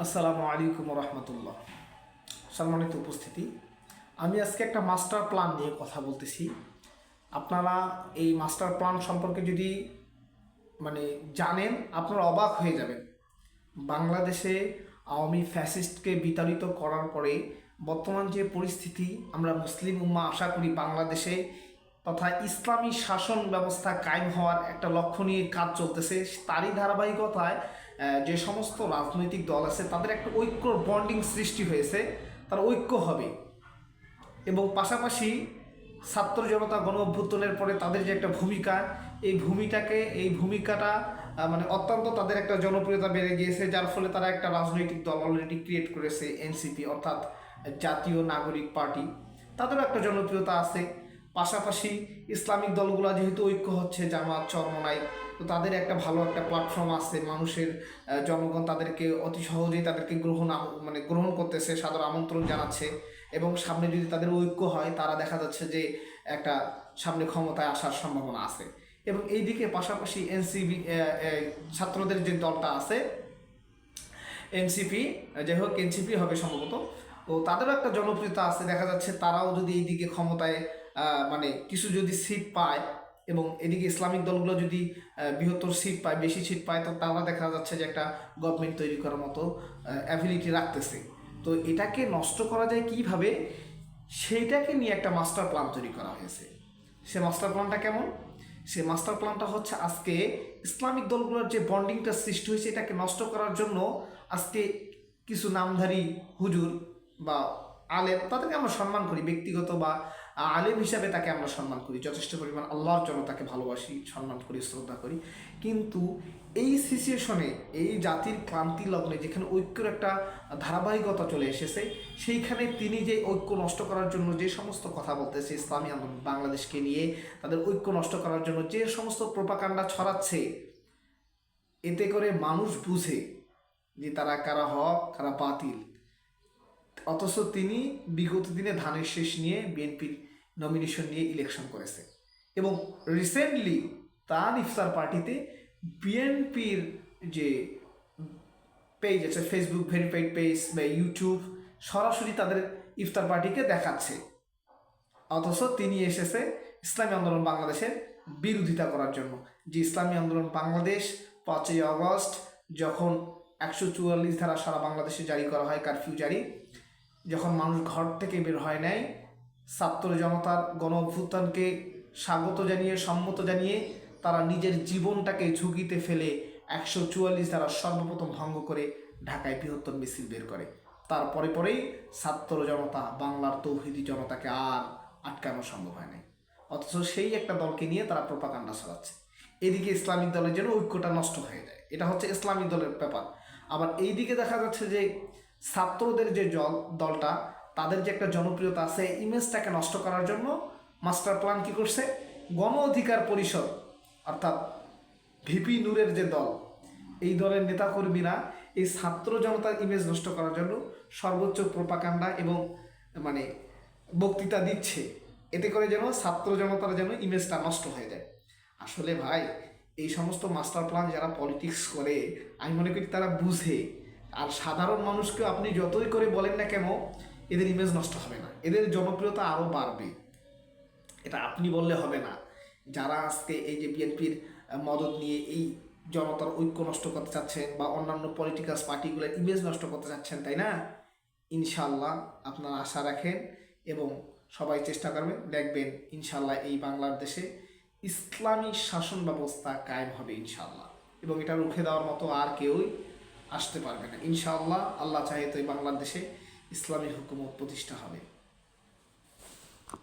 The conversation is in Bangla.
আসসালামু আলাইকুম রহমতুল্লাহ সম্মানিত উপস্থিতি, আমি আজকে একটা মাস্টার প্ল্যান নিয়ে কথা বলতেছি। আপনারা এই মাস্টার প্ল্যান সম্পর্কে যদি মানে জানেন, আপনারা অবাক হয়ে যাবেন। বাংলাদেশে আওয়ামী ফ্যাসিস্টকে বিতাড়িত করার পরে বর্তমান যে পরিস্থিতি, আমরা মুসলিম উম্মা আশা করি বাংলাদেশে তথা ইসলামী শাসন ব্যবস্থা কায়েম হওয়ার একটা লক্ষ্য নিয়ে কাজ চলতেছে। তারই ধারাবাহিকতায় যে সমস্ত রাজনৈতিক দল আছে, তাদের একটা ঐক্য বন্ডিং সৃষ্টি হয়েছে, তার ঐক্য হবে। এবং পাশাপাশি ছাত্র জনতা গণ অভ্যুত্থানের পরে তাদের যে একটা ভূমিকা, এই ভূমিটাকে, এই ভূমিকাটা মানে অত্যন্ত তাদের একটা জনপ্রিয়তা বেড়ে গিয়েছে, যার ফলে তারা একটা রাজনৈতিক দল অলরেডি ক্রিয়েট করেছে এনসিপি অর্থাৎ জাতীয় নাগরিক পার্টি। তাদেরও একটা জনপ্রিয়তা আছে। পাশাপাশি ইসলামিক দলগুলো যেহেতু ঐক্য হচ্ছে, জামাত, চরমনাই তো তাদের একটা ভালো একটা প্ল্যাটফর্ম আছে। মানুষের জনগণ তাদেরকে অতি সহজেই তাদেরকে গ্রহণ মানে গ্রহণ করতেছে, সাদর আমন্ত্রণ জানাচ্ছে এবং সামনে যদি তাদের ঐক্য হয়, তারা দেখা যাচ্ছে যে একটা সামনে ক্ষমতায় আসার সম্ভাবনা আছে। এবং এইদিকে পাশাপাশি এনসিবি ছাত্রদের যে দলটা আছে, এনসিপি, যাই হোক, এনসিপি হবে সম্ভবত। তো তাদেরও একটা জনপ্রিয়তা আছে, দেখা যাচ্ছে তারাও যদি এইদিকে ক্ষমতায় মানে কিছু যদি সিট পায় এবং এদিকে ইসলামিক দলগুলো যদি বৃহত্তর সিট পায়, বেশি সিট পায়, তো তারা দেখা যাচ্ছে যে একটা গভর্নমেন্ট তৈরি করার মতো অ্যাবিলিটি রাখতেছে। তো এটাকে নষ্ট করা যায় কীভাবে? সেইটাকে নিয়ে একটা মাস্টার প্ল্যান তৈরি করা হয়েছে। সে মাস্টার প্ল্যানটা কেমন? সে মাস্টার প্ল্যানটা হচ্ছে আজকে ইসলামিক দলগুলোর যে বন্ডিংটা সৃষ্টি হয়েছে, এটাকে নষ্ট করার জন্য আজকে কিছু নামধারী হুজুর বা আলেম, তাদেরকে আমরা সম্মান করি ব্যক্তিগত বা আলেম হিসাবে তাকে আমরা সম্মান করি। যথেষ্ট পরিমাণ আল্লাহর জন্য তাকে ভালোবাসি, সম্মান করি, শ্রদ্ধা করি। কিন্তু এই সিচুয়েশনে এই জাতির ক্লান্তি লগ্নে যেখানে ঐক্যের একটা ধারাবাহিকতা চলে এসেছে, সেইখানে তিনি যে ঐক্য নষ্ট করার জন্য যে সমস্ত কথা বলতেছে, ইসলামী আন্দোলন বাংলাদেশকে নিয়ে তাদের ঐক্য নষ্ট করার জন্য যে সমস্ত প্রোপাকাণ্ডা ছড়াচ্ছে, এতে করে মানুষ বুঝে যে তারা কারা হক, কারা বাতিল। অথচ তিনি বিগত দিনে ধানের শেষ নিয়ে বিএনপির নমিনেশন নিয়ে ইলেকশন করেছে। এবং রিসেন্টলি তার ইফতার পার্টিতে বিএনপির যে পেজ আছে ফেসবুক ভেরিফাইড পেজ বা ইউটিউব সরাসরি তাদের ইফতার পার্টিকে দেখাচ্ছে। অথচ তিনি এসেছে ইসলামী আন্দোলন বাংলাদেশের বিরোধিতা করার জন্য। যে ইসলামী আন্দোলন বাংলাদেশ পাঁচই আগস্ট যখন একশো চুয়াল্লিশ ধারা সারা বাংলাদেশে জারি করা হয় কারফিউ জারি যখন মানুষ ঘর থেকে বের হয় নাই, ছাত্র জনতার গণ অভ্যুত্থানকে স্বাগত জানিয়ে, সম্মত জানিয়ে তারা নিজের জীবনটাকে ঝুঁকিতে ফেলে একশো চুয়াল্লিশ ধারা সর্বপ্রথম ভঙ্গ করে ঢাকায় বৃহত্তর মিছিল বের করে। তারপরে পরেই ছাত্র জনতা, বাংলার তৌহিদি জনতাকে আর আটকানো সম্ভব হয় নাই। অথচ সেই একটা দলকে নিয়ে তারা প্রোপাকাণ্ডা চালাচ্ছে এদিকে ইসলামিক দলের জন্য ঐক্যটা নষ্ট হয়ে যায়। এটা হচ্ছে ইসলামিক দলের ব্যাপার। আবার এইদিকে দেখা যাচ্ছে যে ছাত্রদের যে দলটা, তাদের যে একটা জনপ্রিয়তা আছে ইমেজটাকে নষ্ট করার জন্য মাস্টার প্ল্যান কি করছে? গণ অধিকার পরিষদ, অর্থাৎ ভিপি নূরের যে দল, এই দলের নেতাকর্মীরা এই ছাত্র জনতার ইমেজ নষ্ট করার জন্য সর্বোচ্চ প্রোপাকাণ্ডা এবং মানে বক্তৃতা দিচ্ছে। এতে করে যেন ছাত্র জনতার যেন ইমেজটা নষ্ট হয়ে যায়। আসলে ভাই, এই সমস্ত মাস্টার প্ল্যান যারা পলিটিক্স করে, আমি মনে করি তারা বুঝে। আর সাধারণ মানুষকে আপনি যতই করে বলেন না কেন, এদের ইমেজ নষ্ট হবে না। এদের জনপ্রিয়তা আরও বাড়বে। এটা আপনি বললে হবে না। যারা আজকে এই যে বিএনপির মদত নিয়ে এই জনতার ঐক্য নষ্ট করতে চাচ্ছেন বা অন্যান্য পলিটিক্যাল পার্টিগুলোর ইমেজ নষ্ট করতে চাচ্ছেন, তাই না? ইনশাল্লাহ আপনারা আশা রাখেন এবং সবাই চেষ্টা করবেন, দেখবেন ইনশাল্লাহ এই বাংলার দেশে ইসলামী শাসন ব্যবস্থা কায়েম হবে ইনশাল্লাহ এবং এটা রুখে দেওয়ার মতো আর কেউই আসতে পারবে না। ইনশাআল্লাহ আল্লাহ চাহে তো বাংলাদেশে ইসলামী হুকুমত প্রতিষ্ঠা হবে।